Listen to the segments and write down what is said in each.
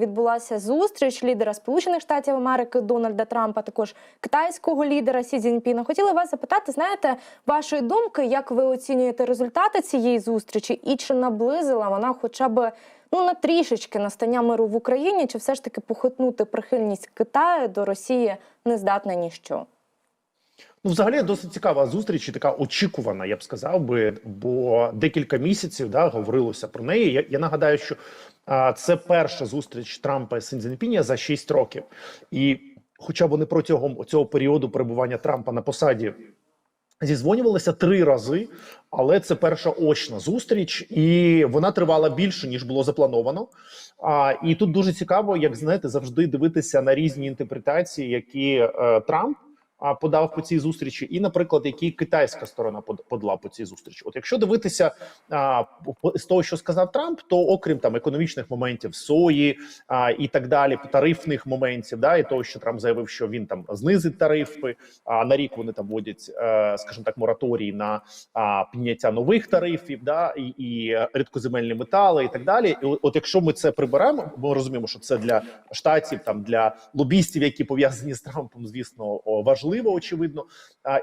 Відбулася зустріч лідера Сполучених Штатів Америки Дональда Трампа, також китайського лідера Сі Цзіньпіна. Хотіла вас запитати, знаєте, вашої думки, як ви оцінюєте результати цієї зустрічі, і чи наблизила вона хоча б ну на трішечки настання миру в Україні, чи все ж таки похитнути прихильність Китаю до Росії не здатна ніщо? Ну, взагалі досить цікава зустріч і така очікувана, я б сказав би, бо декілька місяців да говорилося про неї. Я, я нагадаю, що а, це перша зустріч Трампа і Сінзінпіня за 6 років, і хоча вони протягом цього періоду перебування Трампа на посаді. Зізвонювалися три рази, але це перша очна зустріч, і вона тривала більше ніж було заплановано. А і тут дуже цікаво, як знаєте, завжди дивитися на різні інтерпретації, які е, Трамп подав по цій зустрічі, і, наприклад, які китайська сторона подала по цій зустрічі. От якщо дивитися а, з того, що сказав Трамп, то окрім там економічних моментів сої а, і так далі, тарифних моментів, да, і того, що Трамп заявив, що він там знизить тарифи. А на рік вони там вводять, е, скажімо так, мораторій на а, підняття нових тарифів, да і, і рідкоземельні метали, і так далі. І от, якщо ми це приберемо, ми розуміємо, що це для штатів, там для лобістів, які пов'язані з Трампом, звісно, о, важливо, очевидно.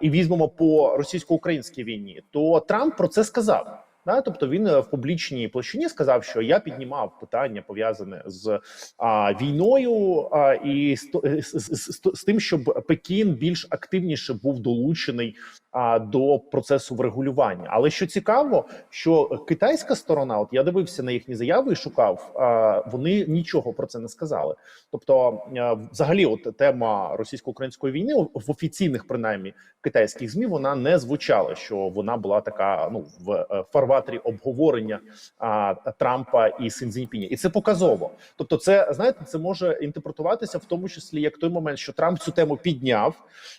І візьмемо по російсько-українській війні, то Трамп про це сказав. Да, тобто він е, в публічній площині сказав, що я піднімав питання пов'язане з а, війною а, і з, з, з, з, з тим, щоб Пекін більш активніше був долучений а, до процесу врегулювання. Але що цікаво, що китайська сторона, от я дивився на їхні заяви і шукав, а, вони нічого про це не сказали. Тобто, е, взагалі, от тема російсько-української війни в офіційних принаймні китайських змі вона не звучала, що вона була така ну в е, фарватері обговорення а, Трампа і Синзіньпіня, і це показово. Тобто, це знаєте, це може інтерпретуватися в тому числі як той момент, що Трамп цю тему підняв,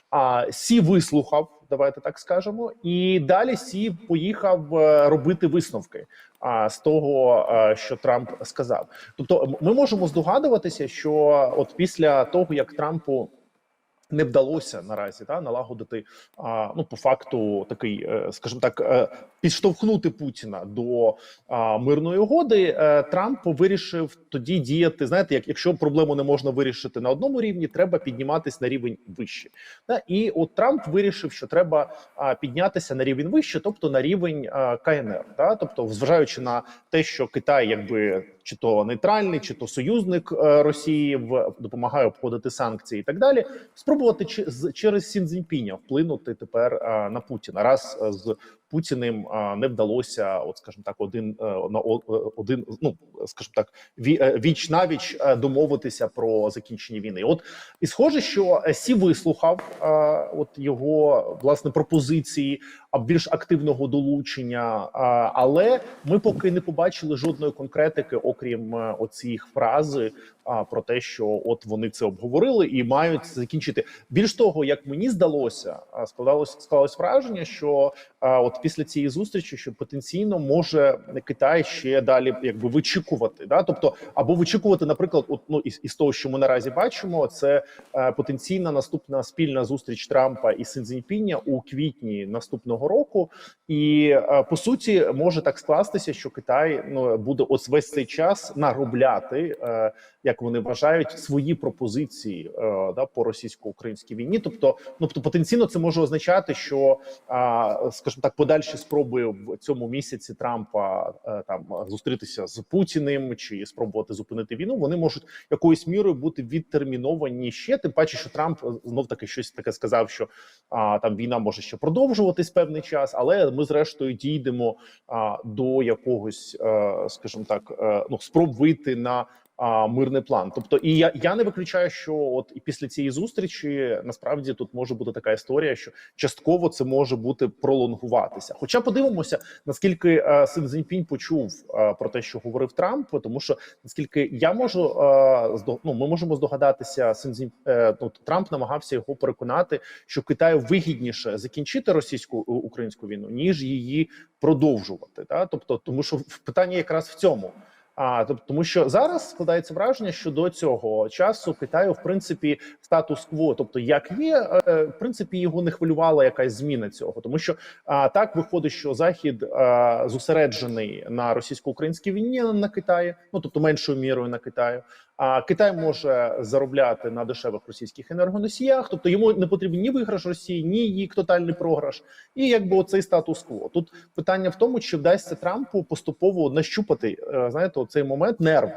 а Сі вислухав. Давайте так скажемо, і далі Сі поїхав е, робити висновки. А з того, е, що Трамп сказав, тобто ми можемо здогадуватися, що от після того як Трампу не вдалося наразі та налагодити а, ну по факту такий, е, скажімо так, е, підштовхнути Путіна до а, мирної угоди. е, Трамп вирішив тоді діяти. Знаєте, як якщо проблему не можна вирішити на одному рівні, треба підніматись на рівень вище. Та і от Трамп вирішив, що треба піднятися на рівень вище, тобто на рівень КНР. Та тобто, зважаючи на те, що Китай, якби чи то нейтральний, чи то союзник е, Росії в допомагає обходити санкції і так далі. Спробувати через Сінзіньпіня вплинути тепер е, на Путіна. Раз е, з Путіним не вдалося, от скажімо так, один е, на е, один, ну скажімо так, е, віч навіч домовитися про закінчення війни. От і схоже, що Сі вислухав от його власне пропозиції більш активного долучення. Але ми поки не побачили жодної конкретики, окрім оцих фрази а, про те, що от вони це обговорили і мають закінчити. Більш того, як мені здалося, складалось склалось враження, що а, от після цієї зустрічі, що потенційно може Китай ще далі якби вичікувати, да, тобто або вичікувати, наприклад, от ну із, із того, що ми наразі бачимо, це е, потенційна наступна спільна зустріч Трампа і Синзіньпіня у квітні наступного року, і е, по суті може так скластися, що Китай ну буде ось весь цей час наробляти, е, як вони вважають, свої пропозиції е, да по російсько-українській війні. Тобто, ну тобто потенційно це може означати, що а, скажімо так, подальші спроби в цьому місяці Трампа е, там зустрітися з Путіним чи спробувати зупинити війну. Вони можуть якоюсь мірою бути відтерміновані ще. Тим паче, що Трамп знов таки щось таке сказав, що а, там війна може ще продовжуватись певний час, але ми зрештою дійдемо а, до якогось, е, скажімо так, е, ну спроб вийти на. А мирний план, тобто, і я я не виключаю, що от і після цієї зустрічі насправді тут може бути така історія, що частково це може бути пролонгуватися. Хоча подивимося, наскільки е, Син Цзіньпінь почув е, про те, що говорив Трамп, тому що наскільки я можу е, здо- ну, ми можемо здогадатися, Син Цзінь, е, ну, Трамп намагався його переконати, що Китаю вигідніше закінчити російську українську війну, ніж її продовжувати. Та тобто, тому що в- питання якраз в цьому. А тобто, тому що зараз складається враження, що до цього часу Китаю, в принципі, статус-кво, тобто як є, е, в принципі, його не хвилювала якась зміна цього, тому що а, так виходить, що захід а, зосереджений на російсько-українській війні на Китаї, ну тобто меншою мірою на Китаю. А Китай може заробляти на дешевих російських енергоносіях, тобто йому не потрібен ні виграш Росії, ні її тотальний програш, і якби оцей статус-кво. Тут питання в тому, чи вдасться Трампу поступово нащупати е, знаєте, оцей момент нерв.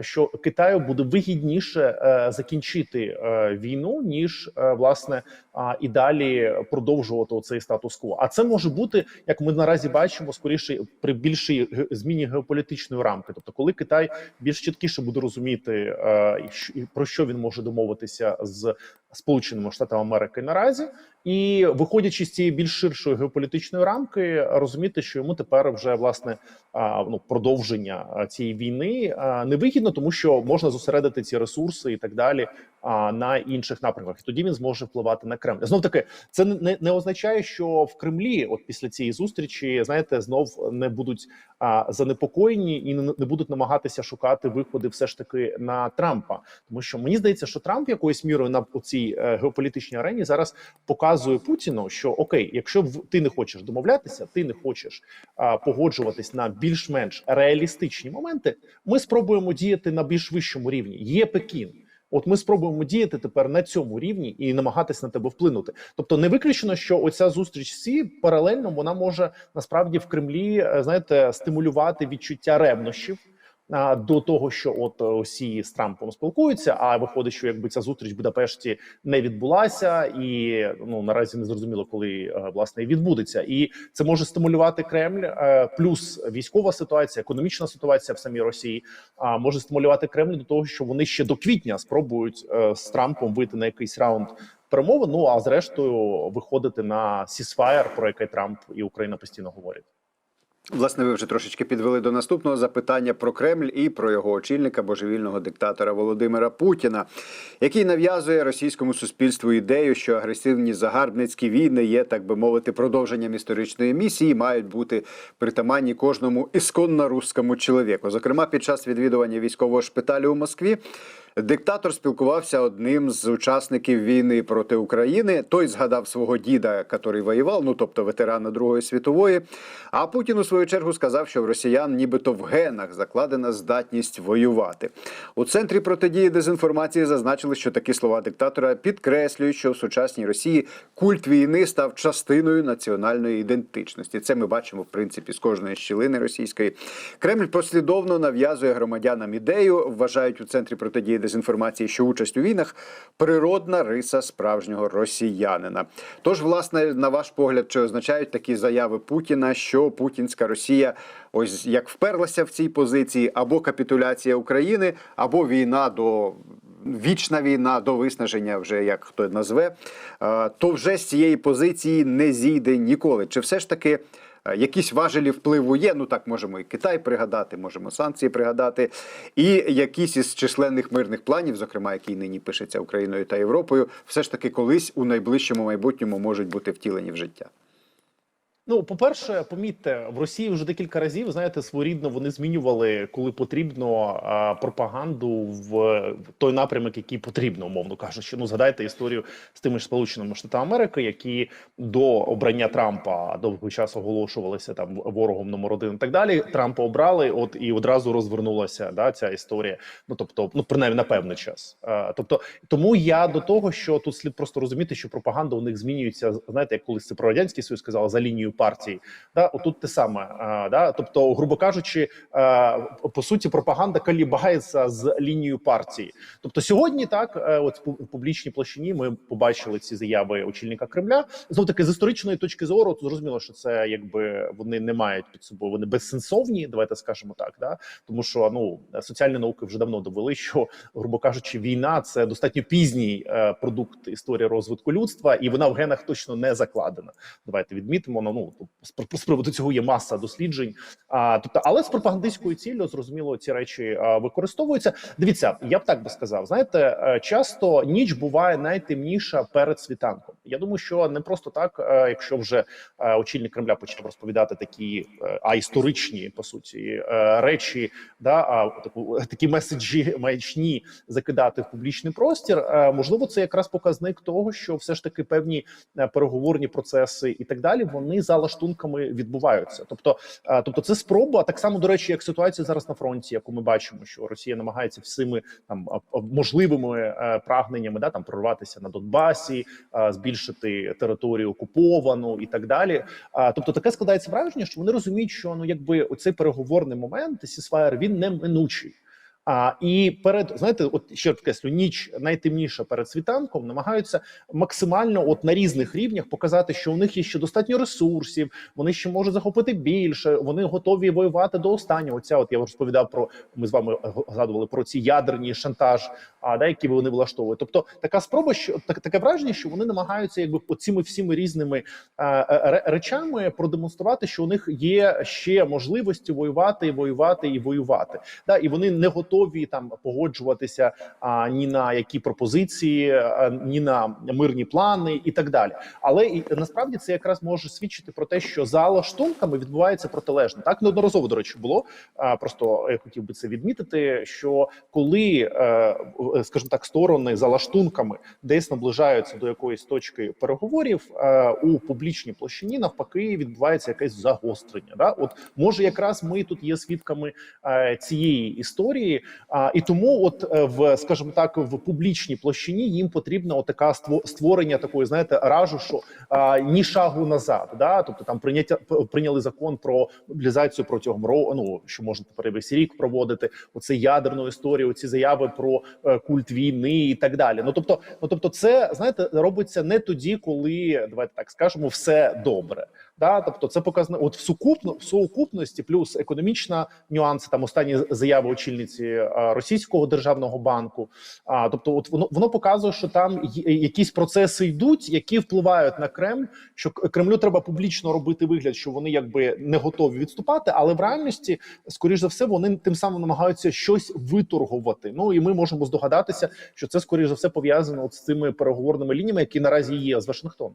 Що Китаю буде вигідніше е, закінчити е, війну, ніж е, власне а, і далі продовжувати цей статус-кво. А це може бути, як ми наразі бачимо, скоріше при більшій зміні геополітичної рамки. Тобто, коли Китай більш чіткіше буде розуміти, е, про що він може домовитися з Сполученими Штатами Америки наразі, і виходячи з цієї більш ширшої геополітичної рамки, розуміти, що йому тепер вже власне ну продовження цієї війни невигідно, тому що можна зосередити ці ресурси і так далі на інших напрямках. Тоді він зможе впливати на Кремль. Знов таки, це не, не означає, що в Кремлі, от після цієї зустрічі, знаєте, знов не будуть занепокоєні і не, не будуть намагатися шукати виходи, все ж таки на Трампа, тому що мені здається, що Трамп якоюсь мірою на цій геополітичній арені зараз показує Путіну, що окей, якщо ти не хочеш домовлятися, ти не хочеш погоджуватись на більш-менш реалістичні моменти. Ми спробуємо діяти на більш вищому рівні. Є Пекін. От ми спробуємо діяти тепер на цьому рівні і намагатись на тебе вплинути. Тобто, не виключено, що оця зустріч сі паралельно вона може насправді в Кремлі е, знаєте стимулювати відчуття ревнощів. До того, що от е, усі з Трампом спілкуються, а виходить, що якби ця зустріч в Будапешті не відбулася, і ну наразі не зрозуміло, коли е, власне відбудеться, і це може стимулювати Кремль. е, Плюс військова ситуація, економічна ситуація в самій Росії, а може стимулювати Кремль до того, що вони ще до квітня спробують з Трампом вийти на якийсь раунд перемовин. Ну а зрештою виходити на сісфаєр, про який Трамп і Україна постійно говорять. Власне, ви вже трошечки підвели до наступного запитання про Кремль і про його очільника, божевільного диктатора Володимира Путіна, який нав'язує російському суспільству ідею, що агресивні загарбницькі війни є, так би мовити, продовженням історичної місії, мають бути притаманні кожному ісконно русскому чоловіку. Зокрема, під час відвідування військового шпиталю у Москві. Диктатор спілкувався одним з учасників війни проти України. Той згадав свого діда, який воював, ну тобто ветерана Другої світової. А Путін у свою чергу сказав, що в росіян нібито в генах закладена здатність воювати. У центрі протидії дезінформації зазначили, що такі слова диктатора підкреслюють, що в сучасній Росії культ війни став частиною національної ідентичності. Це ми бачимо в принципі з кожної щілини російської. Кремль послідовно нав'язує громадянам ідею, вважають у центрі протидії дезінформації, що участь у війнах природна риса справжнього росіянина. Тож, власне, на ваш погляд, чи означають такі заяви Путіна, що путінська Росія ось як вперлася в цій позиції, або капітуляція України, або війна до. Вічна війна до виснаження, вже як хто назве, то вже з цієї позиції не зійде ніколи. Чи все ж таки якісь важелі впливу є? Ну так можемо і Китай пригадати, можемо санкції пригадати, і якісь із численних мирних планів, зокрема, який нині пишеться Україною та Європою, все ж таки колись у найближчому майбутньому можуть бути втілені в життя. Ну, по-перше, помітьте, в Росії вже декілька разів, знаєте, своєрідно вони змінювали, коли потрібно, пропаганду в той напрямок, який потрібно, умовно кажучи. Ну, згадайте історію з тими ж Сполученими Штатами Америки, які до обрання Трампа довгий час оголошувалися там ворогом номер один і так далі. Трампа обрали, от і одразу розвернулася да, ця історія. Ну тобто, ну принаймні на певний час. Тобто, тому я до того, що тут слід просто розуміти, що пропаганда у них змінюється. Знаєте, як колись це про радянський союз сказали за лінією партії. Да, отут те саме. Да, тобто, грубо кажучи, по суті, пропаганда колібається з лінією партії. Тобто, сьогодні так, е, от в публічній площині ми побачили ці заяви очільника Кремля. Знов таки з історичної точки зору, то зрозуміло, що це якби вони не мають під собою, вони безсенсовні. Давайте скажемо так, да тому що ну соціальні науки вже давно довели, що грубо кажучи, війна це достатньо пізній е, продукт історії розвитку людства, і вона в генах точно не закладена. Давайте відмітимо. Ну, ну з, приводу цього є маса досліджень. А тобто, але з пропагандистською ціллю зрозуміло, ці речі використовуються. Дивіться, я б так би сказав. Знаєте, е, часто ніч буває найтемніша перед світанком. Я думаю, що не просто так, е, якщо вже е, очільник Кремля почав розповідати такі а історичні по суті речі, да а таку такі меседжі маячні закидати в публічний простір. Можливо, це якраз показник того, що все ж таки певні переговорні процеси і так далі вони за лаштунками відбуваються. Тобто, е, тобто, це спроба так само до речі, як ситуація зараз на фронті, яку ми бачимо, що Росія намагається всіми там можливими е, прагненнями да там прорватися на Донбасі, е, збільшити територію окуповану і так далі. Тобто таке складається враження, що вони розуміють, що ну якби оцей переговорний момент сісфаєр він неминучий. А і перед знаєте, от ще підкреслю, ніч найтемніша перед світанком намагаються максимально, от на різних рівнях, показати, що у них є ще достатньо ресурсів, вони ще можуть захопити більше, вони готові воювати до останнього. Ця от я розповідав про ми з вами згадували про ці ядерні шантаж, а да, які вони влаштовують. Тобто така спроба, що так, таке враження, що вони намагаються, якби оціми всіми різними е, е, речами продемонструвати, що у них є ще можливості воювати, воювати і воювати. Да, і вони не готові там погоджуватися а, ні на які пропозиції, а, ні на мирні плани і так далі. Але і насправді це якраз може свідчити про те, що за лаштунками відбувається протилежне. Так неодноразово до речі було. А, просто я хотів би це відмітити. Що коли, е, скажімо так, сторони за лаштунками десь наближаються до якоїсь точки переговорів е, у публічній площині, навпаки, відбувається якесь загострення. Да, от може, якраз ми тут є свідками е, цієї історії, і тому, от е, в скажімо так, в публічній площині їм потрібна отака створення такої, знаєте, ражу, що ні шагу назад. Да, тобто там прийняття прийняли закон про мобілізацію протягом року, ну що можна тепер весь рік проводити. Оце ядерну історію, оці заяви про е, культ війни і так далі. Ну тобто, ну тобто, це знаєте, робиться не тоді, коли давайте так скажемо, все добре. Да, тобто це показано от в сукупно в сукупності, плюс економічна нюанси. Там останні заяви очільниці а, російського державного банку. А тобто, от воно воно показує, що там є- якісь процеси йдуть, які впливають на Кремль. Що Кремлю треба публічно робити вигляд, що вони якби не готові відступати, але в реальності, скоріш за все, вони тим самим намагаються щось виторгувати. Ну і ми можемо здогадатися, що це скоріш за все пов'язано з цими переговорними лініями, які наразі є з Вашингтоном.